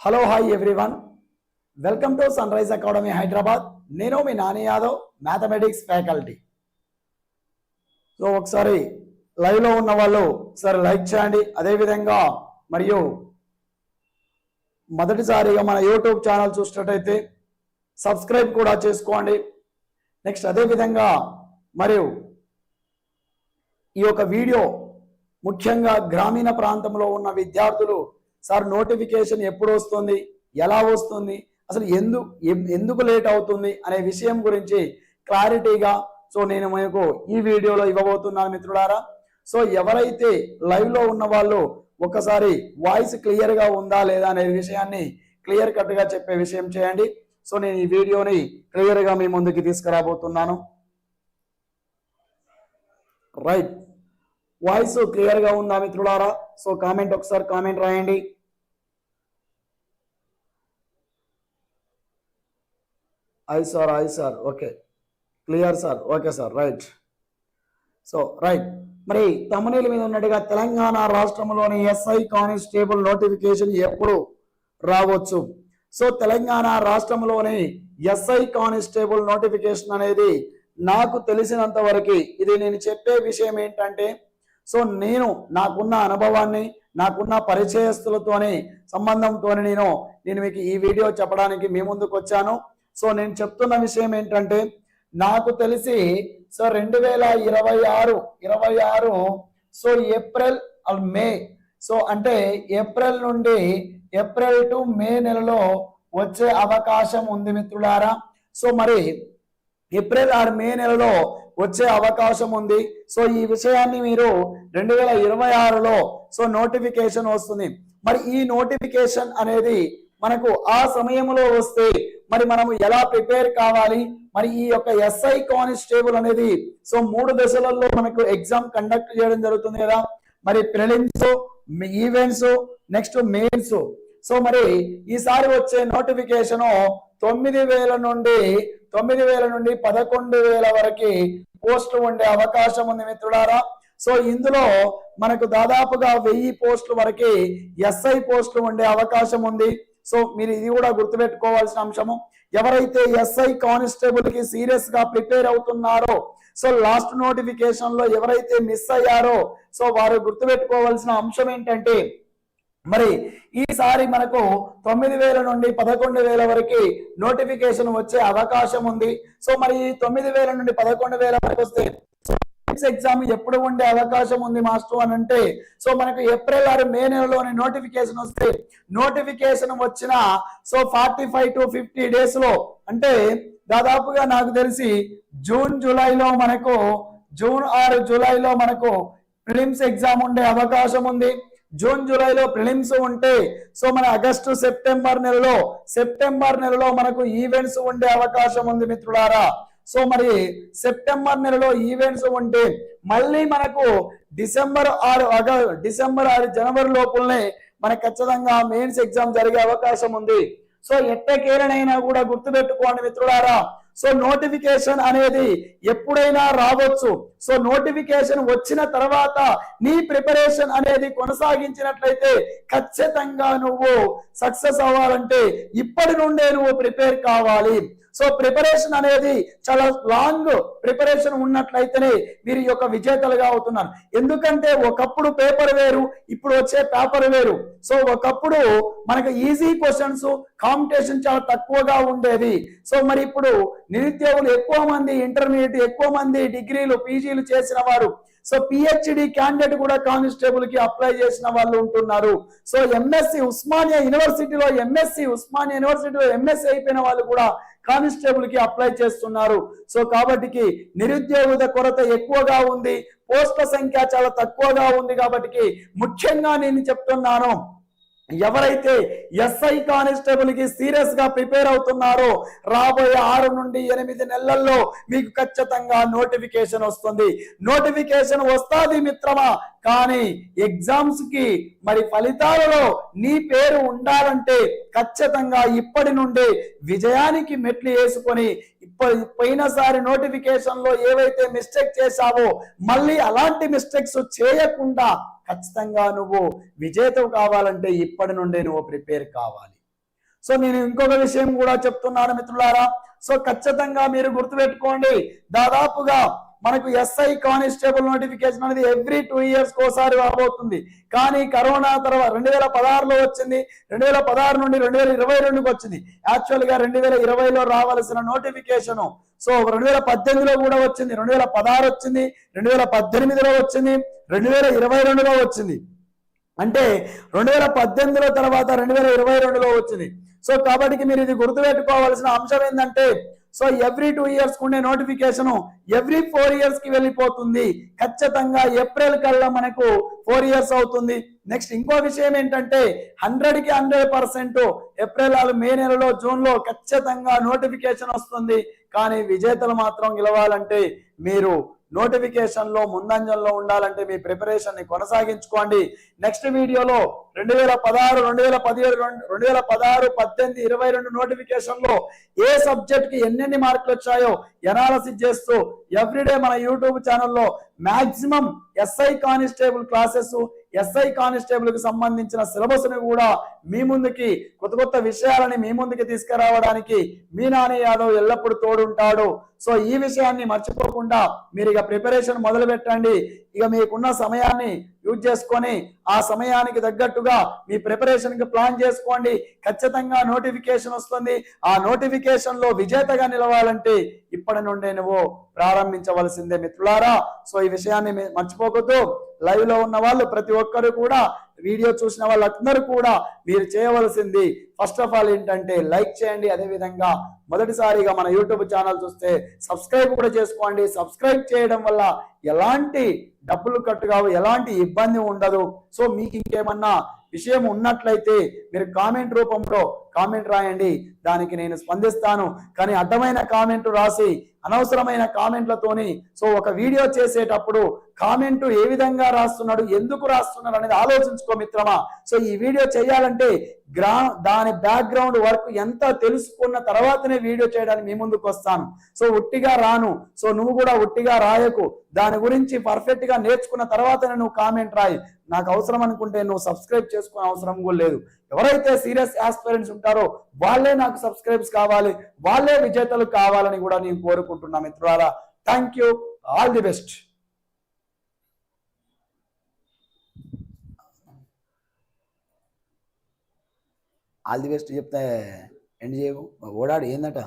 Hello hi everyone welcome to Sunrise Academy Hyderabad నేను మీ Nani Yadav mathematics faculty so ఒకసారి లైవ్లో ఉన్న వాళ్ళు ఒకసారి లైక్ చేయండి. అదేవిధంగా మరియు మొదటిసారిగా మన యూట్యూబ్ ఛానల్ చూసినట్టయితే సబ్స్క్రైబ్ కూడా చేసుకోండి. నెక్స్ట్ అదేవిధంగా మరియు ఈ యొక్క వీడియో ముఖ్యంగా గ్రామీణ ప్రాంతంలో ఉన్న విద్యార్థులు సార్ నోటిఫికేషన్ ఎప్పుడు వస్తుంది? ఎలా వస్తుంది? అసలు ఎందు ఎం- ఎందుకు లేట్ అవుతుంది? అనే విషయం గురించి క్లారిటీగా సో నేను మీకు ఈ వీడియోలో ఇవ్వబోతున్నాను మిత్రులారా. సో ఎవరైతే లైవ్లో ఉన్న వాళ్ళు ఒకసారి వాయిస్ క్లియర్గా ఉందా లేదా అనే విషయాన్ని క్లియర్ కట్గా చెప్పే విషయం చేయండి. సో నేను ఈ వీడియోని క్లియర్గా మీ ముందుకి తీసుకురాబోతున్నాను. రైట్. వాయిస్ క్లియర్గా ఉందా మిత్రులారా? సో కామెంట్ ఒకసారి కామెంట్ రాయండి. Hi sir hi sir okay clear sir okay sir right so right మరి తమిళ మీద ఉన్నట్టుగా తెలంగాణ రాష్ట్రంలోని ఎస్ఐ కానిస్టేబుల్ నోటిఫికేషన్ ఎప్పుడు రావచ్చు? సో తెలంగాణ రాష్ట్రంలోని ఎస్ఐ కానిస్టేబుల్ నోటిఫికేషన్ అనేది నాకు తెలిసినంత వరకు ఇది నేను చెప్పే విషయం ఏంటంటే సో నేను నాకున్న అనుభవాన్ని నాకున్న పరిచయస్తులతోని సంబంధంతో నేను నేను మీకు ఈ వీడియో చెప్పడానికి మీ ముందుకు వచ్చాను. సో నేను చెప్తున్న విషయం ఏంటంటే నాకు తెలిసి సో రెండు వేల ఇరవై ఆరు ఇరవై ఆరు so April or May so అంటే ఏప్రిల్ నుండి ఏప్రిల్ టు మే నెలలో వచ్చే అవకాశం ఉంది మిత్రులారా. సో మరి ఏప్రిల్ ఆర్ మే నెలలో వచ్చే అవకాశం ఉంది. సో ఈ విషయాన్ని మీరు రెండు వేల ఇరవై ఆరులో సో నోటిఫికేషన్ వస్తుంది. మరి ఈ నోటిఫికేషన్ అనేది మనకు ఆ సమయంలో వస్తే మరి మనము ఎలా ప్రిపేర్ కావాలి? మరి ఈ యొక్క ఎస్ఐ కానిస్టేబుల్ అనేది సో మూడు దశలలో మనకు ఎగ్జామ్ కండక్ట్ చేయడం జరుగుతుంది కదా. మరి prelims events next mains so మరి ఈసారి వచ్చే నోటిఫికేషన్ తొమ్మిది వేల నుండి తొమ్మిది వేల నుండి పదకొండు వేల వరకు పోస్టులు ఉండే అవకాశం ఉంది మిత్రులారా. సో ఇందులో మనకు దాదాపుగా వెయ్యి పోస్టుల వరకు ఎస్ఐ పోస్టులు ఉండే అవకాశం ఉంది. సో మీరు ఇది కూడా గుర్తుపెట్టుకోవాల్సిన అంశము. ఎవరైతే ఎస్ఐ కానిస్టేబుల్కి సీరియస్గా ప్రిపేర్ అవుతున్నారో సో లాస్ట్ నోటిఫికేషన్లో ఎవరైతే మిస్ అయ్యారో సో వారు గుర్తుపెట్టుకోవాల్సిన అంశం ఏంటంటే మరి ఈసారి మనకు తొమ్మిది వేల నుండి పదకొండు వేల వరకు నోటిఫికేషన్ వచ్చే అవకాశం ఉంది. సో మరి తొమ్మిది వేల నుండి పదకొండు వేల వరకు వస్తే ఎగ్జామ్ ఎప్పుడు ఉండే అవకాశం ఉంది మాస్టర్ అని అంటే సో మనకు ఏప్రిల్ ఆరు మే నెలలోని నోటిఫికేషన్ వస్తే నోటిఫికేషన్ వచ్చిన so forty five to fifty డేస్లో అంటే దాదాపుగా నాకు తెలిసి జూన్ జూలైలో మనకు జూన్ ఆరు జూలైలో మనకు ప్రిలిమ్స్ ఎగ్జామ్ ఉండే అవకాశం ఉంది. జూన్ జూలైలో ప్రిలిమ్స్ ఉంటే సో మన ఆగస్టు సెప్టెంబర్ నెలలో సెప్టెంబర్ నెలలో మనకు ఈవెంట్స్ ఉండే అవకాశం ఉంది మిత్రులారా. సో మరి సెప్టెంబర్ నెలలో ఈవెంట్స్ ఉంటే మళ్ళీ మనకు డిసెంబర్ ఆరు డిసెంబర్ ఆరు జనవరి లోపలనే మనకు ఖచ్చితంగా మెయిన్స్ ఎగ్జామ్ జరిగే అవకాశం ఉంది. సో ఎట్టకేలనైనా కూడా గుర్తుపెట్టుకోండి మిత్రులారా. సో నోటిఫికేషన్ అనేది ఎప్పుడైనా రావచ్చు. సో నోటిఫికేషన్ వచ్చిన తర్వాత నీ ప్రిపరేషన్ అనేది కొనసాగించినట్లయితే ఖచ్చితంగా నువ్వు సక్సెస్ అవ్వాలంటే ఇప్పటి నుండే నువ్వు ప్రిపేర్ కావాలి. సో ప్రిపరేషన్ అనేది చాలా లాంగ్ ప్రిపరేషన్ ఉన్నట్లయితేనే మీరు ఈ యొక్క విజేతలుగా అవుతున్నారు. ఎందుకంటే ఒకప్పుడు పేపర్ వేరు ఇప్పుడు వచ్చే పేపర్ వేరు. సో ఒకప్పుడు మనకు ఈజీ క్వశ్చన్స్ కాంపిటీషన్ చాలా తక్కువగా ఉండేది. సో మరి ఇప్పుడు నిరుద్యోగులు ఎక్కువ మంది ఇంటర్మీడియట్ ఎక్కువ మంది డిగ్రీలు పీజీలు చేసిన వారు సో పిహెచ్డి క్యాండిడేట్ కూడా కానిస్టేబుల్కి అప్లై చేసిన వాళ్ళు ఉంటున్నారు. సో ఎంఎస్సి ఉస్మానియా యూనివర్సిటీలో ఎంఎస్సి ఉస్మానియా యూనివర్సిటీలో ఎంఎస్సి అయిపోయిన వాళ్ళు కూడా కానిస్టేబుల్కి అప్లై చేస్తున్నారు. సో కాబట్టి నిరుద్యోగ కొరత ఎక్కువగా ఉంది. పోస్టుల సంఖ్య చాలా తక్కువగా ఉంది కాబట్టి ముఖ్యంగా నేను చెప్తున్నాను ఎవరైతే ఎస్ఐ కానిస్టేబుల్కి సీరియస్గా ప్రిపేర్ అవుతున్నారో రాబోయే ఆరు నుండి ఎనిమిది నెలల్లో మీకు ఖచ్చితంగా నోటిఫికేషన్ వస్తుంది. నోటిఫికేషన్ వస్తుంది మిత్రమా? కానీ ఎగ్జామ్స్కి మరి ఫలితాలలో నీ పేరు ఉండాలంటే ఖచ్చితంగా ఇప్పటి నుండి విజయానికి మెట్లు వేసుకొని ఇప్పుడు పోయినసారి నోటిఫికేషన్లో ఏవైతే మిస్టేక్ చేశావో మళ్ళీ అలాంటి మిస్టేక్స్ చేయకుండా ఖచ్చితంగా నువ్వు విజేతవు కావాలంటే ఇప్పటి నుండే నువ్వు ప్రిపేర్ కావాలి. సో నేను ఇంకొక విషయం కూడా చెప్తున్నాను మిత్రులారా. సో ఖచ్చితంగా మీరు గుర్తుపెట్టుకోండి. దాదాపుగా మనకు ఎస్ఐ కానిస్టేబుల్ నోటిఫికేషన్ అనేది ఎవ్రీ టూ ఇయర్స్ ఒకసారి రాబోతుంది. కానీ కరోనా తర్వాత రెండు వేల పదహారులో వచ్చింది రెండు వేల పదహారు నుండి రెండు వేల ఇరవై రెండుకి వచ్చింది. యాక్చువల్గా రెండు వేల ఇరవైలో రావాల్సిన నోటిఫికేషన్ సో రెండు వేల పద్దెనిమిదిలో కూడా వచ్చింది రెండు వేల పదహారు వచ్చింది రెండు వేల పద్దెనిమిదిలో వచ్చింది రెండు వేల ఇరవై రెండులో వచ్చింది. అంటే రెండు వేల పద్దెనిమిదిలో తర్వాత రెండు వేల ఇరవై రెండులో వచ్చింది. సో కాబట్టి మీరు ఇది గుర్తుపెట్టుకోవాల్సిన అంశం ఏంటంటే సో ఎవ్రీ టూ ఇయర్స్ ఉండే నోటిఫికేషన్ ఎవ్రీ ఫోర్ ఇయర్స్కి వెళ్ళిపోతుంది. ఖచ్చితంగా ఏప్రిల్ కల్లా మనకు ఫోర్ ఇయర్స్ అవుతుంది. నెక్స్ట్ ఇంకో విషయం ఏంటంటే హండ్రెడ్కి హండ్రెడ్ పర్సెంట్ ఏప్రిల్ ఆరు మే నెలలో జూన్లో ఖచ్చితంగా నోటిఫికేషన్ వస్తుంది. కానీ విజేతలు మాత్రం గెలవాలంటే మీరు నోటిఫికేషన్లో ముందంజంలో ఉండాలంటే మీ ప్రిపరేషన్ని కొనసాగించుకోండి. నెక్స్ట్ వీడియోలో రెండు వేల పదహారు రెండు వేల పదిహేడు రెండు వేల పదహారు పద్దెనిమిది ఇరవై రెండు నోటిఫికేషన్లో ఏ సబ్జెక్ట్కి ఎన్నెన్ని మార్కులు వచ్చాయో ఎనాలసిస్ చేస్తూ ఎవ్రీడే మన యూట్యూబ్ ఛానల్లో maximum SI constable classes SI కానిస్టేబుల్కు సంబంధించిన సిలబస్ను కూడా మీ ముందుకి కొత్త కొత్త విషయాలని మీ ముందుకి తీసుకురావడానికి మీ నాని యాదవ్ ఎల్లప్పుడూ తోడుంటాడు. సో ఈ విషయాన్ని మర్చిపోకుండా మీరు ఇక ప్రిపరేషన్ మొదలు పెట్టండి. ఇక మీకున్న సమయాన్ని యూజ్ చేసుకొని ఆ సమయానికి తగ్గట్టుగా మీ ప్రిపరేషన్కి ప్లాన్ చేసుకోండి. ఖచ్చితంగా నోటిఫికేషన్ వస్తుంది. ఆ నోటిఫికేషన్లో విజేతగా నిలవాలంటే ఇప్పటి నుండే నువ్వు ప్రారంభించవలసిందే మిత్రులారా. సో ఈ విషయాన్ని మీ- మర్చిపోకూడదు. లైవ్లో ఉన్న వాళ్ళు ప్రతి ఒక్కరు కూడా వీడియో చూసిన వాళ్ళందరూ కూడా మీరు చేయవలసింది ఫస్ట్ ఆఫ్ ఆల్ ఏంటంటే లైక్ చేయండి. అదే విధంగా మొదటిసారిగా మన యూట్యూబ్ ఛానల్ చూస్తే సబ్స్క్రైబ్ కూడా చేసుకోండి. సబ్స్క్రైబ్ చేయడం వల్ల ఎలాంటి డబ్బులు కట్టు కావు ఎలాంటి ఇబ్బంది ఉండదు. సో మీకు ఇంకేమన్నా విషయం ఉన్నట్లయితే మీరు కామెంట్ రూపంలో కామెంట్ రాయండి. దానికి నేను స్పందిస్తాను. కానీ అడ్డమైన కామెంట్ రాసి అనవసరమైన కామెంట్లతోని. సో ఒక వీడియో చేసేటప్పుడు కామెంట్ ఏ విధంగా రాస్తున్నాడు ఎందుకు రాస్తున్నాడు అనేది ఆలోచించుకో మిత్రమా. సో ఈ వీడియో చేయాలంటే గ్రా దాని బ్యాక్గ్రౌండ్ వర్క్ ఎంత తెలుసుకున్న తర్వాతనే వీడియో చేయడానికి మీ ముందుకు వస్తాను. సో ఉట్టిగా రాను. సో నువ్వు కూడా ఉట్టిగా రాయకు. దాని గురించి పర్ఫెక్ట్గా నేర్చుకున్న తర్వాతనే నువ్వు కామెంట్ రాయి. నాకు అవసరం అనుకుంటే నువ్వు సబ్స్క్రైబ్ చేసుకునే అవసరం కూడా లేదు. ఎవరైతే సీరియస్ ఆస్పిరెంట్స్ ఉంటారో వాళ్ళే నాకు సబ్స్క్రైబ్స్ కావాలి. వాళ్ళే విజేతలు కావాలని కూడా నేను కోరుకుంటున్నా మిత్రులారా. Thank you all the best all the best చెప్తే ఎండ్ చేయవు ఓడాడు. ఏందట?